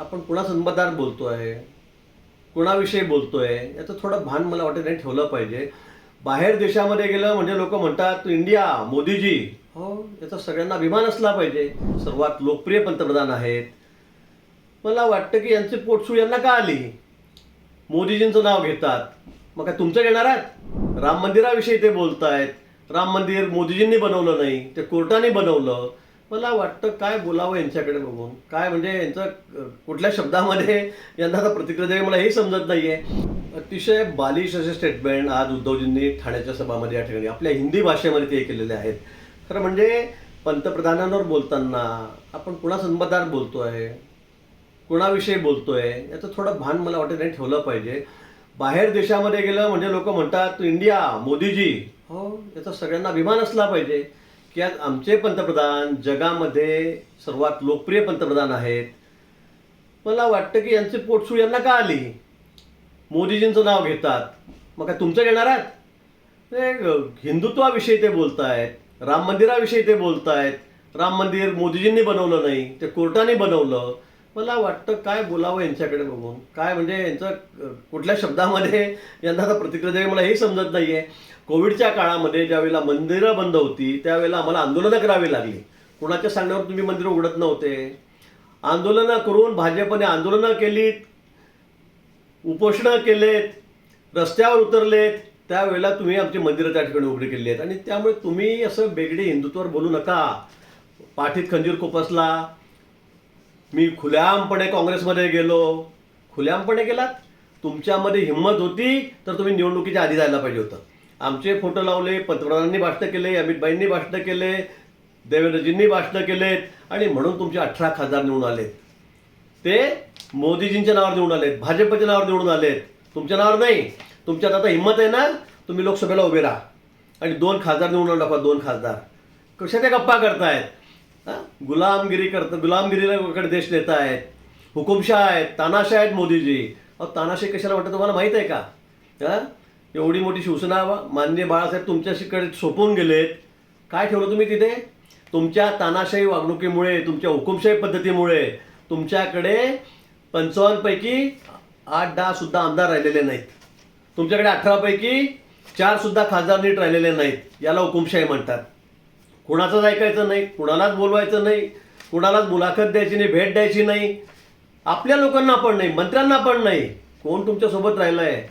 आपण कुणासंबंधात बोलतो आहे कुणाविषयी बोलतोय याचं थोडं भान मला वाटत नाही ठेवलं पाहिजे. बाहेर देशामध्ये गेलं म्हणजे लोक म्हणतात इंडिया मोदीजी. हो याचा सगळ्यांना अभिमान असला पाहिजे. सर्वात लोकप्रिय पंतप्रधान आहेत. मला वाटतं की यांचे पोटसूळ यांना का आली? मोदीजींचं नाव घेतात. मग काय तुमचं घेणार आहात? राम मंदिराविषयी ते बोलतायत. राम मंदिर मोदीजींनी बनवलं नाही ते कोर्टाने बनवलं. मला वाटतं काय बोलावं यांच्याकडे बघून? काय म्हणजे यांचं कुठल्या शब्दामध्ये यांना आता प्रतिक्रिया द्यावी मला हे समजत नाहीये. अतिशय बालिश असे स्टेटमेंट आज उद्धवजींनी ठाण्याच्या सभामध्ये या ठिकाणी आपल्या हिंदी भाषेमध्ये ते केलेले आहेत. खरं म्हणजे पंतप्रधानांवर बोलताना आपण कुणासंबंधात बोलतोय कुणाविषयी बोलतोय याचं थोडं भान मला वाटत नाही ठेवलं पाहिजे. बाहेर देशामध्ये गेलं म्हणजे लोक म्हणतात इंडिया मोदीजी. हो याचा सगळ्यांना अभिमान असला पाहिजे. की आज आमचे पंतप्रधान जगामध्ये सर्वात लोकप्रिय पंतप्रधान आहेत. मला वाटतं की यांचे पोटसूळ यांना का आली? मोदीजींचं नाव घेतात. मग काय तुमचं घेणार आहात? हिंदुत्वाविषयी ते बोलतायत राम मंदिराविषयी ते बोलतायत. राम मंदिर मोदीजींनी बनवलं नाही ते कोर्टाने बनवलं. मला वाटतं काय बोलावं यांच्याकडे बघून? काय म्हणजे यांचं कुठल्या शब्दामध्ये यांना आता प्रतिक्रिया द्यावी मला हे समजत नाहीये. कोविडच्या काळामध्ये ज्यावेळेला मंदिरं बंद होती त्यावेळेला आम्हाला आंदोलनं करावी लागली. कुणाच्या सांगण्यावर तुम्ही मंदिरं उघडत नव्हते. आंदोलनं करून भाजपने आंदोलनं केलीत उपोषणं केलेत रस्त्यावर उतरलेत त्यावेळेला तुम्ही आमची मंदिरं त्या ठिकाणी उघडी केली आहेत. आणि त्यामुळे तुम्ही असं बेगडी हिंदुत्वावर बोलू नका. पाठीत खंजीर खोपसला मी खुल्यामपणे काँग्रेसमध्ये गेलो. खुल्यामपणे गेलात. तुमच्यामध्ये हिंमत होती तर तुम्ही निवडणुकीच्या आधी जायला पाहिजे होतं. आमचे फोटो लावले पंतप्रधानांनी भाषणं केले अमितभाईंनी भाषणं केले देवेंद्रजींनी भाषणं केलेत आणि म्हणून तुमचे अठरा खासदार निवडून आलेत. ते मोदीजींच्या नावावर निवडून आलेत भाजपच्या नावावर निवडून आलेत. तुमच्या नावावर नाही. तुमच्यात आता हिंमत आहे ना तुम्ही लोकसभेला उभे राहा. आणि दोन खासदार निवडून दाखवा दोन खासदार. कशा त्या गप्पा करतायत? हा? गुलामगिरी करत गुलामगिरीला देश नेत आहेत. हुकुमशाह आहेत. तानाशाह आहेत मोदीजी. अहो तानाशाही कशाला वाटतं तुम्हाला माहीत आहे का? हां? एवढी मोठी शिवसेना माननीय बाळासाहेब तुमच्याशीकडे सोपवून गेलेत. काय ठेवलं तुम्ही तिथे? तुमच्या तानाशाही वागणुकीमुळे तुमच्या हुकुमशाही पद्धतीमुळे तुमच्याकडे पंचावन्नपैकी आठ दहा सुद्धा आमदार राहिलेले नाहीत. तुमच्याकडे अठरापैकी चार सुद्धा खासदार नीट राहिलेले नाहीत. याला हुकुमशाही म्हणतात. कुणाचंच ऐकायचं नाही कुणालाच बोलवायचं नाही कुणालाच मुलाखत द्यायची नाही भेट द्यायची नाही. आपल्या लोकांना पण नाही मंत्र्यांना पण नाही. कोण तुमच्यासोबत राहिलं आहे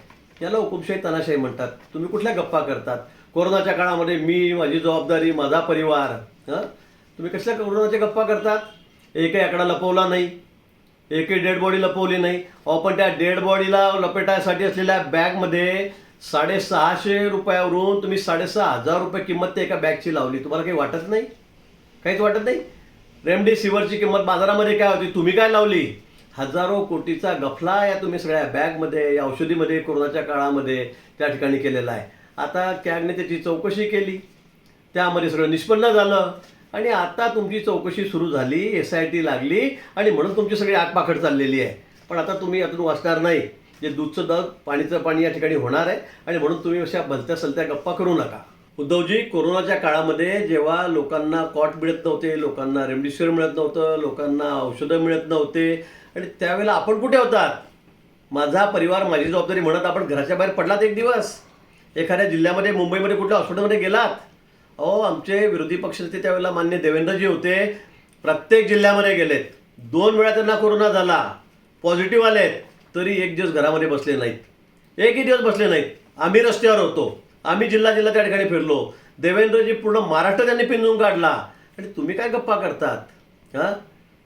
याला हुकुमशाही तनाशाही म्हणतात. तुम्ही कुठल्या गप्पा करतात? कोरोनाच्या काळामध्ये मी माझी जबाबदारी माझा परिवार हां? तुम्ही कसल्या कोरोनाच्या गप्पा करतात? एकही आकडा लपवला नाही. एकही डेड बॉडी लपवली नाही. अहो पण त्या डेड बॉडीला लपेटायसाठी असलेल्या बॅगमध्ये साडेसहाशे रुपयावरून तुम्ही साडेसहा हजार रुपये किंमत ते एका बॅगची लावली. तुम्हाला काही वाटत नाही? काहीच वाटत नाही? रेमडेसिवीरची किंमत बाजारामध्ये काय होती? तुम्ही काय लावली? हजारो कोटीचा गफला या तुम्ही सगळ्या बॅगमध्ये या औषधीमध्ये कोरोनाच्या काळामध्ये त्या ठिकाणी केलेला आहे. आता कॅगने त्याची चौकशी केली. त्यामध्ये सगळं निष्पन्न झालं. आणि आता तुमची चौकशी सुरू झाली एस आय टी लागली आणि म्हणून तुमची सगळी आगपाखड चाललेली आहे. पण आता तुम्ही यातून वाचणार नाही. जे दूधचं दर पाणीचं पाणी या ठिकाणी होणार आहे. आणि म्हणून तुम्ही अशा भलत्या सलत्या गप्पा करू नका. उद्धवजी कोरोनाच्या काळामध्ये जेव्हा लोकांना कॉट मिळत नव्हते लोकांना रेमडेसिवीर मिळत नव्हतं लोकांना औषधं मिळत नव्हते आणि त्यावेळेला आपण कुठे होतात? माझा परिवार माझी जबाबदारी म्हणत आपण घराच्या बाहेर पडलात एक दिवस. एखाद्या जिल्ह्यामध्ये मुंबईमध्ये कुठल्या हॉस्पिटलमध्ये गेलात? अहो आमचे विरोधी पक्षनेते त्यावेळेला मान्य देवेंद्रजी होते. प्रत्येक जिल्ह्यामध्ये गेलेत. दोन वेळा त्यांना कोरोना झाला. पॉझिटिव्ह आलेत. तरी एक दिवस घरामध्ये बसले नाहीत. एकही दिवस बसले नाहीत. आम्ही रस्त्यावर होतो. आम्ही जिल्हा जिल्हा त्या ठिकाणी फिरलो. देवेंद्रजी पूर्ण महाराष्ट्र त्यांनी पिंजून काढला. आणि तुम्ही काय गप्पा करतात? हां?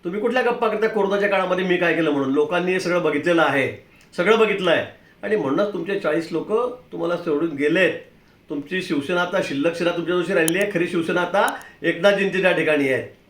तुम्ही कुठल्या गप्पा करता? कोरोनाच्या काळामध्ये मी काय केलं म्हणून? लोकांनी हे सगळं बघितलेलं आहे. सगळं बघितलं आहे आणि म्हणूनच तुमचे चाळीस लोक तुम्हाला सोडून गेलेत. तुमची शिवसेना आता शिल्लक शिरा तुमच्या दिवशी राहिली आहे. खरी शिवसेना आता एकनाथजींची त्या ठिकाणी आहे.